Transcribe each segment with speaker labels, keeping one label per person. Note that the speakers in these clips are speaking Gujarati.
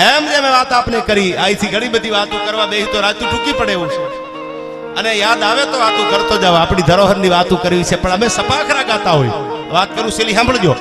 Speaker 1: એમ જે મેં વાત આપને કરી અહીંથી ઘણી બધી વાતો કરવા બેસી તો રાતું ટૂંકી પડે એવું છે. અને યાદ આવે તો વાતો કરતો જાવ, આપણી ધરોહરની વાતો કરવી છે, પણ અમે સપાખરા ગાતા હોય. વાત કરું શેલી, સાંભળજો.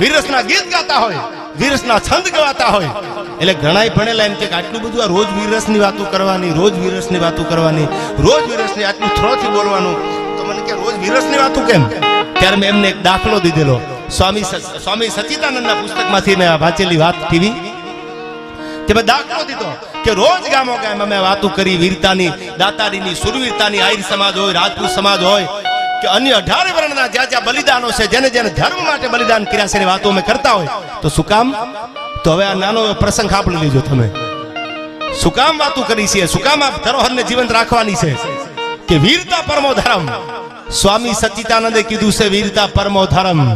Speaker 1: વીરસના ગીત ગાતા હોય, વીરસના છંદ ગવાતા હોય. એટલે ઘણાય ભણેલા એમ કે આટલું બધું આ રોજ વીરસની વાતો કરવાની, રોજ વીરસની વાતો કરવાની, રોજ વીરસની આટલું થ્રોથી બોલવાનું. તો મને કે, રોજ વીરસની વાતો કેમ? ત્યારે મેં એમને એક દાખલો દીધેલો. સ્વામી સ્વામી સચિદાનંદના પુસ્તકમાંથી મેં વાંચેલી વાત ટીવી કે દાખલો દીધો કે રોજ ગામો ગામ અમે વાતો કરી વીરતાની, દાતારીની, સુરવીરતાની, આહિર સમાજ હોય, રાજપૂત સમાજ હોય, કે અન્ય અઢાર વર્ણના જ્યાં જ્યાં બલિદાનો છે, જેને જેને ધર્મ માટે બલિદાન કર્યા છે એની વાતો અમે કરતા હોય, તો શું કામ? તો હવે આ નાનો પ્રસંગ આપણે લીધો તમે. શું કામ વાતો કરી છે? શું કામ આ ધરોહરને જીવંત રાખવાની છે? કે વીરતા પરમો ધર્મ. સ્વામી સચ્ચિદાનંદે કીધું છે, વીરતા પરમો ધર્મ.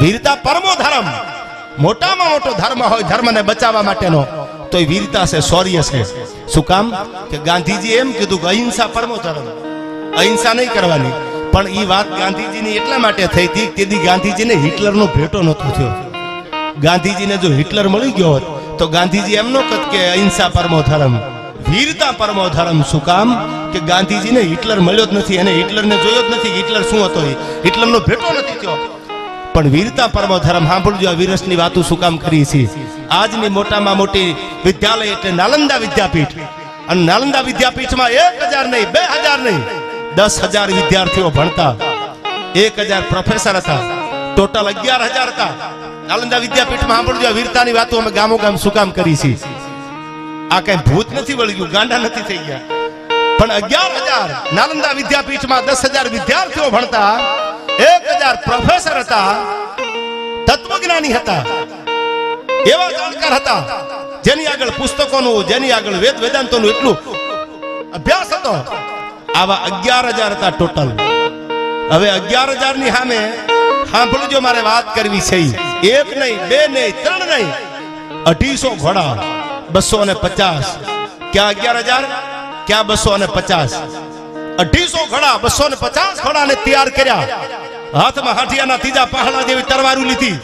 Speaker 1: વીરતા પરમો ધર્મ. મોટામાં મોટો ધર્મ હોય, ધર્મને બચાવવા માટેનો. તો એ વીરતા છે, શૌર્ય છે. શું કામ? કે ગાંધીજી એમ કીધું કે અહિંસા પરમો ધર્મ. અહિંસા નહીં કરવાની. પણ એ વાત ગાંધીજીની એટલા માટે થઈ હતી તેથી ગાંધીજીને હિટલરનો ભેટો નહોતો થયો. ગાંધીજીને જો હિટલર મળી ગયો હોત, તો ગાંધીજી એમ નો કહેત કે અહિંસા પરમો ધર્મ. વીરતા પરમો ધર્મ શું કામ? કે ગાંધીજીને હિટલર મળ્યો જ નથી અને હિટલરને જોયો જ નથી હિટલર શું હતો હિટલરનો ભેટો નથી થયો. પણ વીરતા પરમો ધર્મ સાંભળજો વીરસની વાતો શું કામ કરી છે આજની મોટામાં મોટી વિદ્યાલય એટલે નાલંદા વિદ્યાપીઠ. અને નાલંદા વિદ્યાપીઠમાં એક હજાર નહીં, બે હજાર નહીં, દસ હજાર વિદ્યાર્થીઓ ભણતા. એક હજાર પ્રોફેસર હતા. ટોટલ અગિયાર હજાર હતા. નાલંદા વિદ્યાપીઠમાં સાંભળજો વીરતાની વાતો અમે ગામો ગામ શું કામ કરી છે આ કઈ ભૂત નથી વળી ગયું ગાંડા નથી થઈ ગયા. પણ અગિયાર હજાર, નાલંદા વિદ્યાપીઠમાં દસ હજાર વિદ્યાર્થીઓ ભણતા. એક હજાર પ્રોફેસર હતા, તત્વજ્ઞાની હતા, એવા જાણકાર હતા, જેની આગળ પુસ્તકોનું, જેની આગળ વેદ વેદાંતોનું એટલું અભ્યાસ હતો, આવા અગિયાર હજાર હતા ટોટલ હવે અગિયાર હજારની સામે સાંભળજો મારે વાત કરવી છે. એક નહીં, બે નહીં, ત્રણ નહીં, અઢીસો ઘોડા, બસો ને પચાસ. ક્યાં અગિયાર હજાર? ક્યાં બસો ને પચાસ? અઢીસો ઘોડા, બસો ને પચાસ ઘોડાને તૈયાર કર્યા. હાથમાં હાથિયાના ત્રીજા પહાડા જેવી તરવારું લીધી.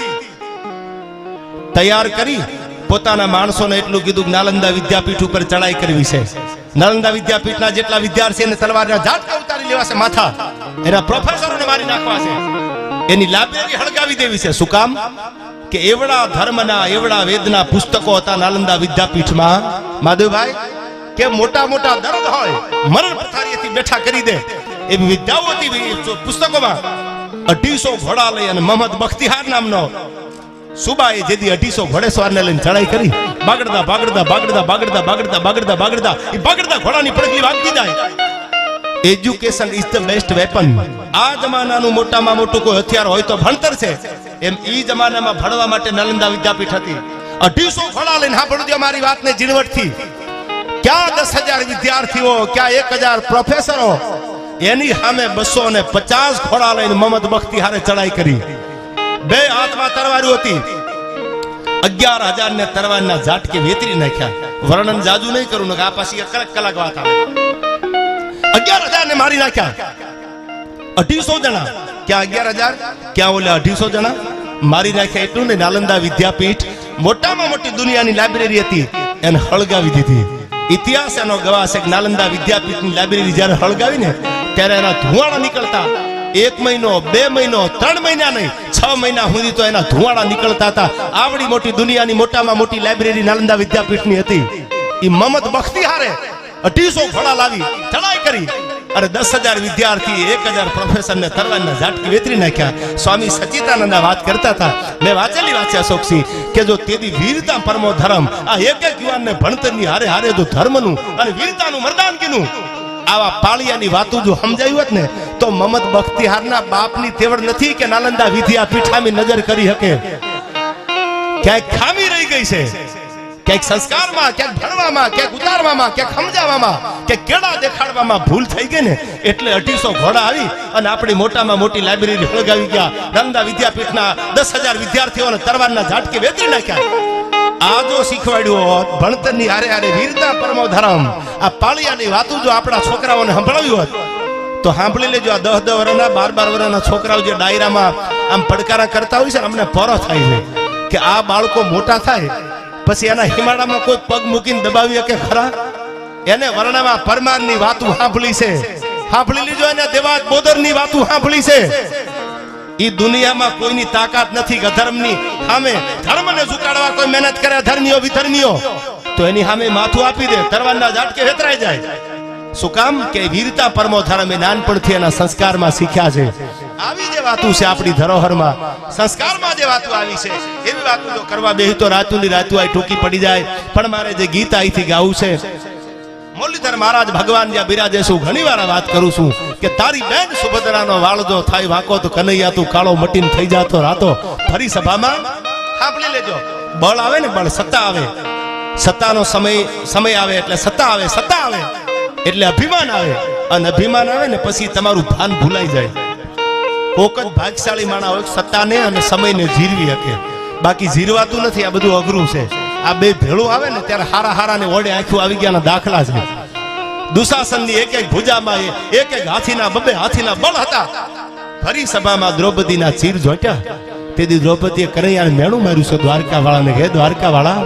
Speaker 1: તૈયાર કરી પોતાના માણસોને એટલું કીધું નાલંદા વિદ્યાપીઠ ઉપર ચડાઈ કરવી છે. નાલંદા વિદ્યાપીઠના જેટલા વિદ્યાર્થીઓને તલવારના ઝાટકા ઉતારી લેવા છે માથા. એના પ્રોફેસરોને મારી નાખવા છે. એની લાઇબ્રેરી હળગાવી દેવી છે. શું કામ? કે એવડા ધર્મના, એવડા વેદના પુસ્તકો હતા નાલંદા વિદ્યાપીઠમાં. માધવભાઈ, કે મોટા મોટા દર્દ હોય, મરણ પથારીએથી બેઠા કરી દે. એવી વિદ્યાઓ હતી પુસ્તકોમાં. અઢીસો ઘોડા લઈ અને મહમદ બખ્તિહાર નામનો સુબાએ જેદી અઢીસો ઘોડેસવારને લઈને ચડાઈ કરી. બાગડતા બાગડતા બાગડતા બાગડતા બાગડતા બાગડતા બાગડતા એ બાગડતા ઘોડાની પડકલી વાગતી જાય. Education is the best weapon આ જમાનાનું મોટામાં મોટું કોઈ હથિયાર હોય તો ભણતર છે. એમ ઈ જમાનામાં ભણવા માટે નાલંદા વિદ્યાપીઠ હતી. અઢીસો ઘોડા લઈને સાંભળજો મારી વાતને ઝીણવટથી. ક્યાં દસ હજાર વિદ્યાર્થીઓ, ક્યાં એક હજાર પ્રોફેસરો એની સામે બસો ને પચાસ ઘોડા લઈને મોહમ્મદ બખ્તી હારે ચડાઈ કરી. બે હાથમાં તરવારી હતી. અગિયાર હજાર ને તરવારના ઝાટકે વેતરી નાખ્યા. વર્ણન જાજુ નહીં કરું આ પાછી કલાક કલાક વાત આવે. અગિયાર હજાર ને મારી નાખ્યા. અઢીસો જણા. ક્યાં અગિયાર હજાર? ક્યાં ઓલે અઢીસો જણા? મારી નાખ્યા એટલું ને નાલંદા વિદ્યાપીઠ. મોટામાં મોટી દુનિયાની લાઇબ્રેરી હતી. એને હળગાવી દીધી. ઇતિહાસ એનો ગવાહ છે નાલંદા વિદ્યાપીઠની લાઇબ્રેરી જ્યારે હળગાવી ને ત્યારે એના ધુવાડા નીકળતા. એક મહિનો, બે મહિનો, ત્રણ મહિના નહીં, છ મહિના સુધી તો એના ધુવાડા નીકળતા હતા. આવડી મોટી દુનિયાની મોટામાં મોટી લાઇબ્રેરી નાલંદા વિદ્યાપીઠની હતી. એ મમત બખતી હારે અઢીસો ફળા લાવી, ચડાઈ કરી. અરે દસ હજાર વિદ્યાર્થી, એક હજાર પ્રોફેસર ને તરવાના ઝાટકી વેતરી નાખ્યા. સ્વામી સચિતાનંદ વાત કરતા હતા. મેં વાંચેલી વાંચ્યા સોક્ષી કે જો તેદી વીરતા પરમો ધર્મ, આ એક એક યુવાનને ભણતરની હારે હારે જો ધર્મનું અને વીરતાનું મરદાનગીનું આવા પાળિયાની વાતો જો સમજાયું હોત ને, તો મમત બખ્તિહારના બાપની તેવડ નથી કે નાલંદા વિધિયા પીઠામી નજર કરી શકે. ક્યાંક ખામી રહી ગઈ છે? ક્યાંક સંસ્કારમાં, ક્યાંક ભણવામાં, ક્યાંક ઉતારવામાં, ક્યાંક સમજાવવામાં કે કેળા દેખાડવામાં ભૂલ થઈ ગઈ ને, એટલે અઢીસો ઘોડા આવી અને આપણી મોટામાં મોટી લાઇબ્રેરી હળગાવી ગયા. નાલંદા વિદ્યાપીઠના દસ હજાર વિદ્યાર્થીઓને તરવારના ઝાટકે વેતરી નાખ્યા. આ જો શીખવાડ્યું હોત, ભણતરની હારે હારે વીરતા પરમો ધરમ, આ પાળિયાની વાતો જો આપણા છોકરાઓને સંભળાવ્યું હોત, તો સાંભળી લેજો, આ દસ દસ વર્ષના બાર બાર વર્ષના છોકરાઓ જે ડાયરામાં આમ પડકારા કરતા હોય છે અમને પરો થાય છે કે આ બાળકો મોટા થાય, પછી એના હિમાડામાં કોઈ પગ મૂકીને દબાવી કે ખરા? એને વર્ણમાં પરમારની વાતું સાંભળી છે. સાંભળી લીજો, એને દેવાજ બોદરની વાતું સાંભળી છે. ઈ દુનિયામાં કોઈની તાકાત નથી અધર્મની સામે ધર્મને ઝુકાડવા કોઈ મહેનત કરે, ધર્મીઓ, વિધર્મીઓ, તો એની સામે માથું આપી દે, તરવારના ઝાટકે વેતરાઈ જાય. શું કામ કે વીરતા પરમો ધર્મ એ નાનપણથી એના સંસ્કારમાં શીખ્યા છે? આવી જે વાતું છે આપણી ધરોહરમાં. સંસ્કારમાં જે વાતો આવી છે, એવી વાતો જો કરવા બેહી તો રાતુની રાતુ આ ટૂંકી પડી જાય. પણ મારે જે ગીત અહીંથી ગાવું છે મુરલીધર મહારાજ ભગવાન જ્યાં બિરાજે છું ઘણી વાર વાત કરું છું કે તારી બેન સુભદ્રાનો વાળ જો થાય વાકો તો કનૈયા તું કાળો મટીન થઈ જાતો રાતો. ફરી સભામાં સાંભળી લેજો. બળ આવે ને બળ, સત્તા આવે. સત્તાનો સમય સમય આવે એટલે સત્તા આવે સત્તા આવે એટલે અભિમાન આવે. અને અભિમાન આવે ને પછી તમારું ભાન ભૂલાઈ જાય. કોક જ ભાગશાળી માણા હોય સત્તાને અને સમયને જીરવી શકે. બાકી જીરવાતું નથી, આ બધું અઘરું છે. આ બે ભેળું આવે ને ત્યારે હારા હારા ને વડે આંખું આવી ગયા દાખલા છે. દુશાસનની એક એક ભુજામાં એક એક હાથીના બબે હાથીના બળ હતા. ફરી સભામાં દ્રૌપદીના ચીર જોટ્યા. તેથી દ્રૌપદીએ કનૈયાને મેણું માર્યું છે દ્વારકા વાળાને હે દ્વારકા વાળા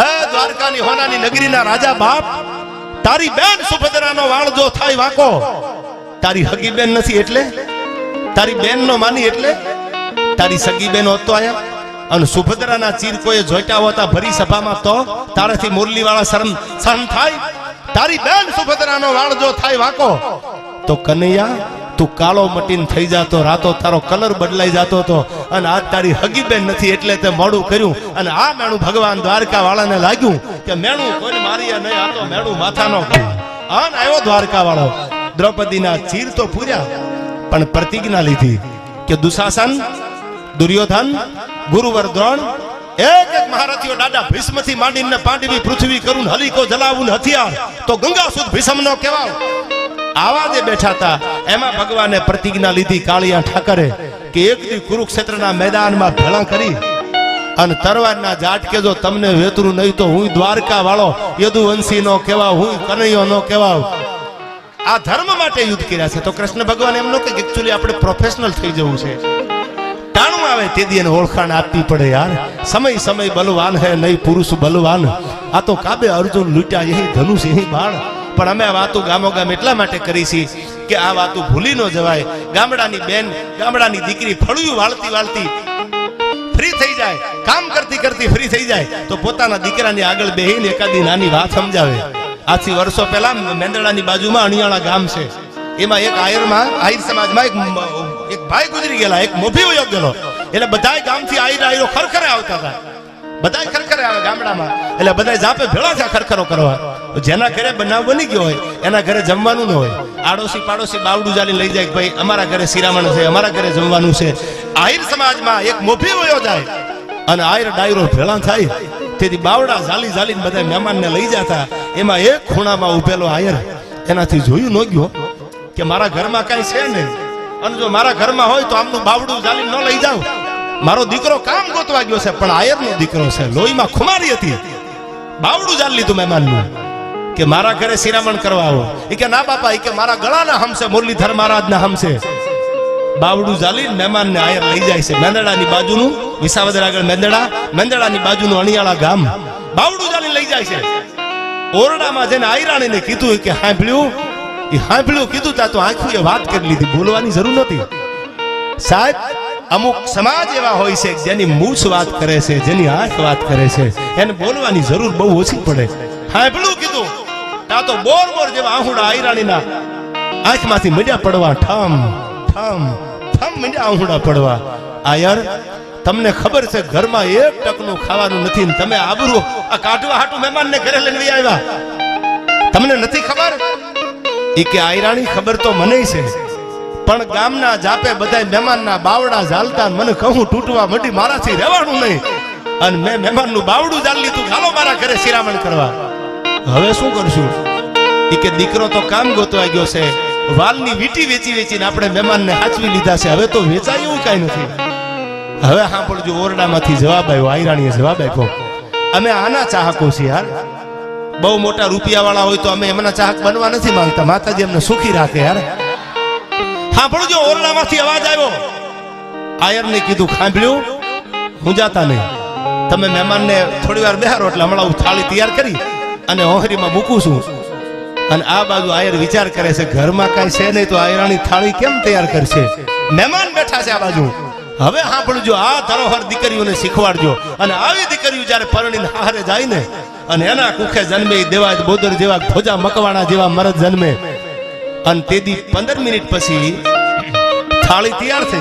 Speaker 1: હે દ્વારકાની હોનાની નગરીના રાજા બાપ, તારી બેન સુભદ્રાનો વાળ જો થાય વાકો. તારી હગી બેન નથી એટલે? તારી બેન નો માની એટલે? તારી સગી બેન હોત આયા? અને સુભદ્રાના ચીર કોઈએ જોઈતા હોતા ભરી સભામાં તો તારાથી મુરલી વાળા શરમ સહન થાય. તારી બેન સુભદ્રાનો વાળ જો થાય વાકો. તો કનૈયા, તું કાળો મટીન થઈ જાતો, રાતો તારો કલર બદલાઈ જાતો તો અને આજ તારી હગી બેન નથી એટલે તે મોડું કર્યું. અને આ મેણું ભગવાન દ્વારકા વાળાને લાગ્યું કે મેણું કોઈ મારી નહીં, આ તો મેણું માથાનો અન આવ્યો દ્વારકા વાળો દ્રૌપદીના ચીર તો પૂર્યા, પણ પ્રતિજ્ઞા લીધી કે દુશાસન, દુર્યોધન ગુરુવર દ્રોણ, એક એક મહારથીઓ દાદા ભીષ્મથી માંડીને પાંડવી પૃથ્વી કરું હલીકો જલાવું હથિયાર, તો ગંગા સુદ ભીષ્મ નો કહેવાવ. આવા જે બેઠા હતા, એમાં ભગવાને પ્રતિજ્ઞા લીધી કાળિયા ઠાકરે કે એક દી કુરુક્ષેત્રના મેદાનમાં ભેળા કરી અને તરવારના ઝાટકે જો તમને વેતરું નહીં તો હું દ્વારકા વાળો યદુવંશી નો કેવા હું કનૈયો નો કેવા આ ધર્મ માટે યુદ્ધ કર્યા છે. તો કૃષ્ણ ભગવાન એમ નો કે એકચ્યુઅલી આપણે પ્રોફેશનલ થઈ જવું છે. આવે તે દી ઓળખાણ આપવી પડે યાર. સમય સમય બલવાન હે, નહીં પુરુષ બલવાન. આ તો કાબે અર્જુન લૂટ્યા એ ધનુષ એ બાણ. પણ અમે આ વાતો ગામો ગામ એટલા માટે કરી છે કે આ વાતો ભૂલી ન જવાય. ગામડાની બેન, ગામડાની દીકરી ફળિયું વાળતી વાળતી ફ્રી થઈ જાય, કામ કરતી કરતી ફ્રી થઈ જાય, તો પોતાના દીકરાની આગળ બેહીને એકાદી નાની વાત સમજાવે. આજથી વર્ષો પહેલા મેંદડાની બાજુમાં અણિયાળા ગામ છે. એમાં એક આયરમાં આહિર સમાજમાં એક એક ભાઈ ગુજરી ગયેલા, એક મોભી વયો ગયેલો એટલે બધાય ગામથી આહિર આહિરો ખરખરે આવતા હતા. બધાય ખરખરે આવે ગામડામાં. એટલે બધાય જાપે ભેળા થયા ખરખરો કરવા. જેના ઘરે બનાવ બની ગયો હોય, એના ઘરે જમવાનું ન હોય, આડોશી પાડોશી બાવડું જાલી લઈ જાય ભાઈ, અમારા ઘરે શિરામણ છે, અમારા ઘરે જમવાનું છે. આહિર સમાજમાં એક મોભી વયો જાય અને આયર ડાયરો ભેળા થાય. તેથી બાવડા ઝાલી ઝાલીને બધા મહેમાનને લઈ જતા. એમાં એક ખૂણામાં ઉભેલો આયર એનાથી જોયું ન ગયો કે મારા ઘરમાં કાંઈ છે નહીં. અને જો મારા ઘરમાં હોય તો આમનું બાવડું જાલી ન લઈ જાવ મારો દીકરો કામ ગોતવા ગયો છે, પણ આયરનો દીકરો છે. લોહીમાં ખુમારી હતી. બાવડું જાલી લીધું મહેમાનનું. કે મારા ઘરે શિરામણ કરવા આવો. એ કે, ના બાપા એ કે મારા ગળાના હમશે, મુરલીધર મહારાજના હમશે. બાવડું જાલી મહેમાનને આયર લઈ જાય છે. મેંદડાની બાજુનું, વિસાવદર આગળ મેંદડા, મેંદડાની બાજુનું અણિયાળા ગામ. બાવડું જાલી લઈ જાય છે. ઓરડામાં જેને આયરાણીને કીધું કે સાંભળ્યું એ સાંભળ્યું, કીધું, તા તો આંખું વાત કરી લીધી, બોલવાની જરૂર નથી સાહેબ, અમુક સમાજ એવા હોય છે, જેની મૂછ વાત કરે છે, જેની આંખ વાત કરે છે, એને બોલવાની જરૂર બહુ ઓછી પડે. હાંભળ્યું કીધું, તા તો બોર બોર જેવા આહુડા આયરાણીના આંખમાંથી મજા પડવા, ઠમ ઠમ ઠમ મજા આહુડા પડવા. આયર તમને ખબર છે, ઘરમાં એક ટકનું ખાવાનું નથી તમે આબરૂ આ કાઢવા હાટું મહેમાનને ઘરે લઈને આવ્યા. તમને નથી ખબર? ઈ કે આયરાણી ખબર તો મને છે. પણ ગામના જાપે બધા મહેમાનના બાવડા ઝાલતા મને કહું તૂટવા મટી મારાથી રહેવાનું નહીં. અને મેં મહેમાનનું બાવડું ઝાલ લીધું ખાલો મારા ઘરે શિરામણ કરવા. હવે શું કરશું? ઈ કે, દીકરો તો કામ ગોતવા ગયો છે. વાલની વીટી વેચી વેચીને આપણે મહેમાનને હાચવી લીધા છે. હવે તો વેચાય એવું કાંઈ નથી. હવે સાંભળજો, ઓરડામાંથી જવાબ આવ્યો આયરાણીએ જવાબ આપ્યો. અમે આના ચાહકો છીએ યાર બહુ મોટા રૂપિયા વાળા હોય તો અમે એમના ચાહક બનવા નથી માંગતા. માતાજી અમને સુખી રાખે યાર સાંભળજો, ઓરડામાંથી અવાજ આવ્યો. આયરને કીધું, ખાંભળ્યું? હું જાતા નહીં. તમે મહેમાનને થોડી વાર બેહારો એટલે હમણાં હું થાળી તૈયાર કરી અને ઓહરીમાં મૂકું છું. અને આ બાજુ આયર વિચાર કરે છે, ઘરમાં કાંઈ છે નહીં તો આયરાની થાળી કેમ તૈયાર કરશે? મહેમાન બેઠા છે આ બાજુ. હવે સાંભળજો, આ ધરોહર દીકરીઓને શીખવાડજો. અને આવી દીકરીઓ જ્યારે પરણીને હારે જાય ને અને એના કુખે જન્મે દેવા દેવાજ બોદર જેવા ભોજા મકવાણા જેવા મરદ જન્મે. અને તેથી પંદર મિનિટ પછી થાળી તૈયાર થઈ.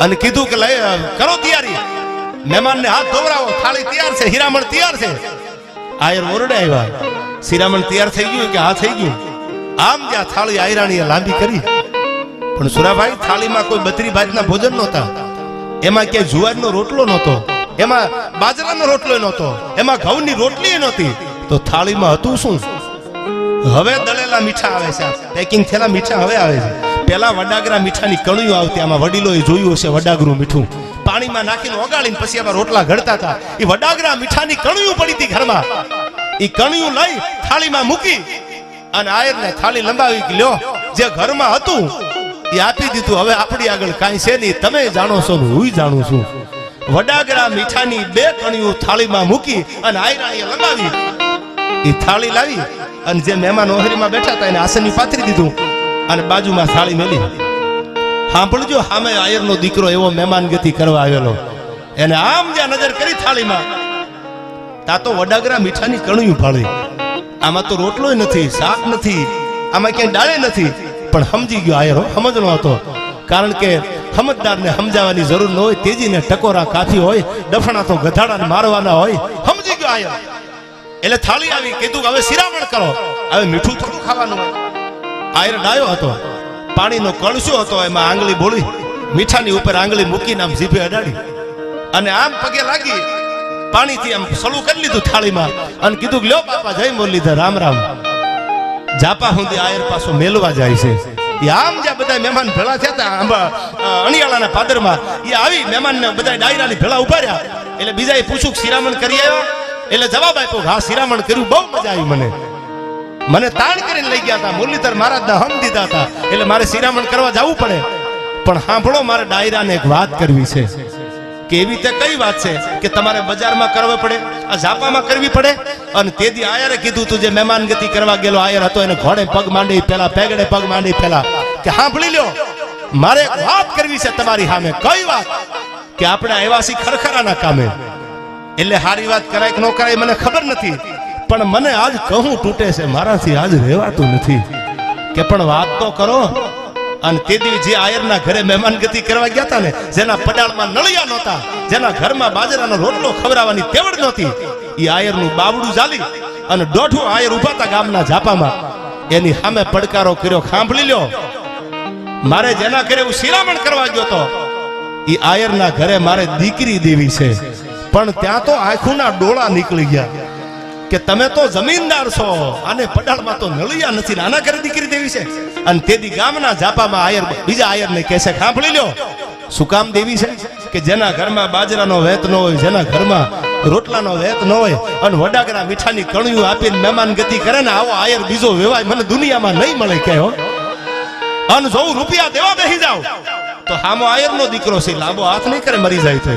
Speaker 1: અને કીધું કે લઈ કરો તૈયારી. મહેમાનને હાથ ધોવરાવો થાળી તૈયાર છે, હીરામણ તૈયાર છે. આયર ઓરડે આવ્યા. શિરામણ તૈયાર થઈ ગયું કે હા થઈ ગયું? આમ જ્યાં થાળી આયરાણીએ લાંબી કરી. પણ સુરાભાઈ, થાળીમાં કોઈ બત્રી ભાતના ભોજન નહોતા. એમાં ક્યાંય જુવારનો રોટલો નહોતો. એમાં બાજરાનો રોટલો નહોતો, એમાં ઘઉંની રોટલી નહોતી. તો થાળીમાં હતું શું? હવે દળેલા મીઠા આવે છે પેકિંગ થયેલા મીઠા હવે આવે છે. પેલા વડાગરા મીઠાની કણું આવતી, આમાં વડીલોએ જોયું હશે વડાગરું મીઠું. પાણીમાં નાખીને ઓગાળીને પછી આમાં રોટલા ઘડતા હતા. એ વડાગરા મીઠાની કણિયું પડી હતી ઘરમાં. એ કણિયું લઈ થાળીમાં મૂકી અને આયરને થાળી લંબાવી લ્યો, જે ઘરમાં હતું એ આપી દીધું. હવે આપણી આગળ કાંઈ છે નહીં. તમે જાણો છો હું જાણું છું. વડાગરા મીઠાની બે કણિયું થાળીમાં મૂકી અને આયરાએ લગાવી એ થાળી લાવી અને જે મહેમાન ઓહરીમાં બેઠા હતા એને આસનની પાથરી દીધું અને બાજુમાં થાળી મેલી. સાંભળજો સામે આયરનો દીકરો એવો મહેમાન ગતિ કરવા આવેલો. એને આમ જ્યાં નજર કરી થાળીમાં તા તો વડાગરા મીઠાની કણિયું ફાળી આમાં તો રોટલોય નથી, શાક નથી, આમાં ક્યાંય ડાળે નથી, પણ સમજી ગયો આયરો સમજણો હતો. કારણ કે સમજદારને સમજાવવાની જરૂર ન હોય, તેજીને ટકોરા કાફી હોય ડફણા તો ગધાડાને મારવાના હોય. સમજી ગયો આયો એટલે થાળી આવી કીધું કે હવે શિરામણ કરો. હવે મીઠું થોડું ખાવાનું આયર ડાયો હતો. પાણીનો કળશો હતો, એમાં આંગળી બોળી, મીઠાની ઉપર આંગળી મૂકીને આમ જીભે અડાડી. અને આમ પગે લાગી, પાણીથી આમ સલું કરી લીધું થાળીમાં. અને કીધું કે લ્યો બાપા, જય મુરલીધર, રામ રામ. જાપા સુધી આયર પાછો મેલવા જાય છે. આમ જ્યાં બધા મહેમાન ભેળા થયા હતા આંબા અણિયાળાના પાદરમાં એ આવી મહેમાનને બધા ડાયરાની ભેળા ઊભા રહ્યા. એટલે બીજા એ પૂછું શિરામણ કરી આવ્યો? એટલે જવાબ આપ્યો હા, શિરામણ કર્યું, બહુ મજા આવી મને. મને તાણ કરીને લઈ ગયા હતા મુરલીધર મહારાજના હમ દીધા હતા એટલે મારે શિરામણ કરવા જવું પડે. પણ સાંભળો, મારે ડાયરાને એક વાત કરવી છે. કે એવી તે કઈ વાત છે કે તમારે બજારમાં કરવી પડે, આ ઝાપામાં કરવી પડે? અને તેથી આયરે કીધું તું જે મહેમાનગતિ કરવા ગયેલો, આયર હતો, એને ઘોડે પગ માંડી પેલા, પેગડે પગ માંડી પેલા કે સાંભળી લ્યો, મારે વાત કરવી છે તમારી સામે. કઈ વાત? કે આપણે આવ્યા ખરખરાના કામે. એટલે હારી વાત કરાય કે ન કરાય મને ખબર નથી. પણ મને આજ કહું તૂટે છે, મારાથી આજ રહેવાતું નથી. કે પણ વાત તો કરો અને તે દિવસ જે આયરના ઘરે મહેમાન ગતિ કરવા ગયા હતા ને, જેના પડાળમાં નળિયા નહોતા, જેના ઘરમાં બાજરાનો રોટલો ખવડાવવાની તેવડ નહોતી એ આયરનું બાવડું ચાલી અને દોઢું આયર ઊભા હતા ગામના ઝાપામાં એની સામે પડકારો કર્યો સાંભળી લ્યો. મારે જેના ઘરે હું શિરામણ કરવા ગયો તો એ આયરના ઘરે મારે દીકરી દેવી છે. પણ ત્યાં તો આંખોના ડોળા નીકળી ગયા. કે તમે તો જમીનદાર છો અને પડાળમાં તો નળિયા નથી આના ઘરે દીકરી દેવી છે. અને તેથી ગામના જાપામાં આયર બીજા આયરને કહે છે, સાંભળી લ્યો, શું કામ દેવી છે? કે જેના ઘરમાં બાજરાનો વેત ન હોય, જેના ઘરમાં રોટલાનો વેત ન હોય અને વડાગરા મીઠાની કણિયું આપીને મહેમાન ગતિ કરે ને આવો આયર બીજો વેવાય મને દુનિયામાં નહીં મળે કે અને જો રૂપિયા દેવા બેસી જાવ તો હામો આયરનો દીકરો છે, લાંબો હાથ નહીં કરે, મરી જાય તો.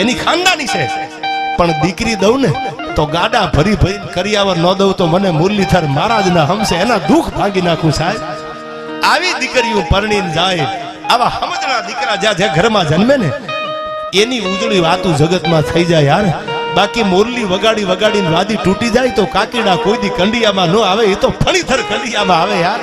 Speaker 1: એની ખાનદાની છે. પણ દીકરી દઉં ને, તો ગાડા ભરી ભરી કરિયાવર ન દઉં તો મને મુરલીધર મહારાજના હમશે એના દુઃખ ભાગી નાખું સાહેબ. આવી દીકરીઓ પરણીને જાય, આવા સમજણા દીકરા જ્યાં જે ઘરમાં જન્મે ને, એની ઉજળી વાતું જગતમાં થઈ જાય યાર. બાકી મોરલી વગાડી વગાડીને વાદી તૂટી જાય તો કાકીડા કોઈ દી કંડિયામાં ન આવે, એ તો ફણીથર કંડિયામાં આવે યાર.